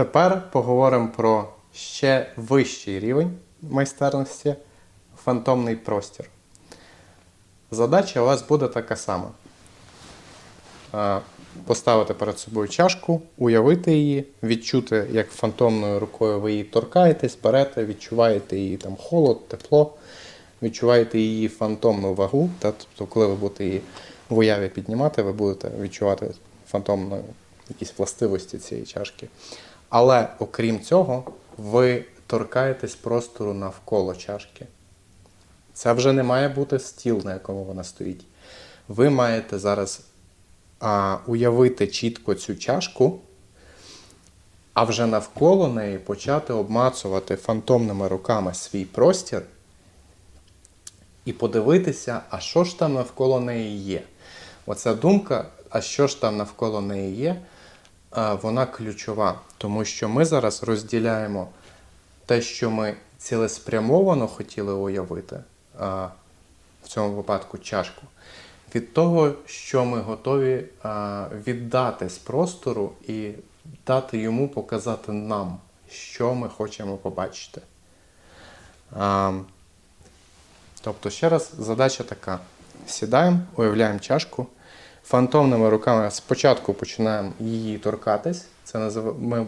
Тепер поговоримо про ще вищий рівень майстерності фантомний простір. Задача у вас буде така сама. Поставити перед собою чашку, уявити її, відчути, як фантомною рукою ви її торкаєтесь, берете, відчуваєте її там холод, тепло, відчуваєте її фантомну вагу. Та, тобто, коли ви будете її в уяві піднімати, ви будете відчувати фантомну якісь властивості цієї чашки. Але окрім цього, ви торкаєтесь простору навколо чашки. Це вже не має бути стіл, на якому вона стоїть. Ви маєте зараз а, уявити чітко цю чашку, а вже навколо неї почати обмацувати фантомними руками свій простір і подивитися, а що ж там навколо неї є. Оця думка, а що ж там навколо неї є, вона ключова, тому що ми зараз розділяємо те, що ми цілеспрямовано хотіли уявити, в цьому випадку чашку, від того, що ми готові віддати з простору і дати йому показати нам, що ми хочемо побачити. Тобто, ще раз, задача така: сідаємо, уявляємо чашку. Фантомними руками спочатку починаємо її торкатись. Це, назив... ми...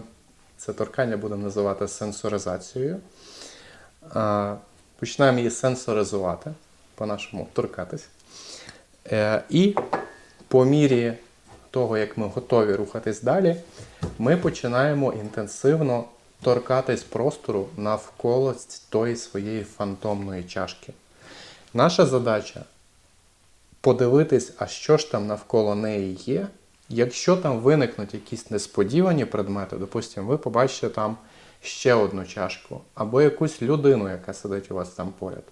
це торкання будемо називати сенсоризацією. Починаємо її сенсоризувати, по-нашому торкатись. Е, І по мірі того, як ми готові рухатись далі, ми починаємо інтенсивно торкатись простору навколо тої своєї фантомної чашки. Наша задача подивитись, а що ж там навколо неї є. Якщо там виникнуть якісь несподівані предмети, допустимо, ви побачите там ще одну чашку, або якусь людину, яка сидить у вас там поряд,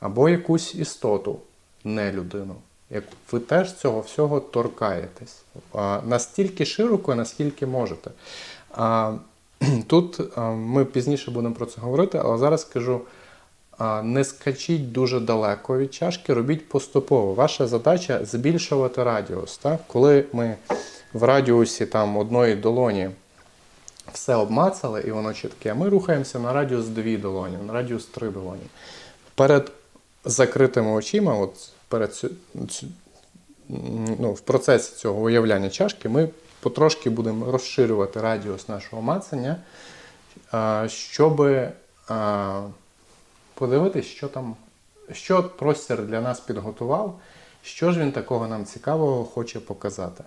або якусь істоту, не людину. Як ви теж цього всього торкаєтесь настільки широко, наскільки можете. Тут ми пізніше будемо про це говорити, але зараз скажу: не скачіть дуже далеко від чашки, робіть поступово. Ваша задача збільшувати радіус. Так? Коли ми в радіусі там, одної долоні все обмацали і воно чітке, ми рухаємося на радіус 2 долоні, на радіус 3 долоні. Перед закритими очима, от перед цю, цю, ну, в процесі цього уявляння чашки, ми потрошки будемо розширювати радіус нашого мацання, щоб подивитись, що там, що простір для нас підготував, що ж він такого нам цікавого хоче показати.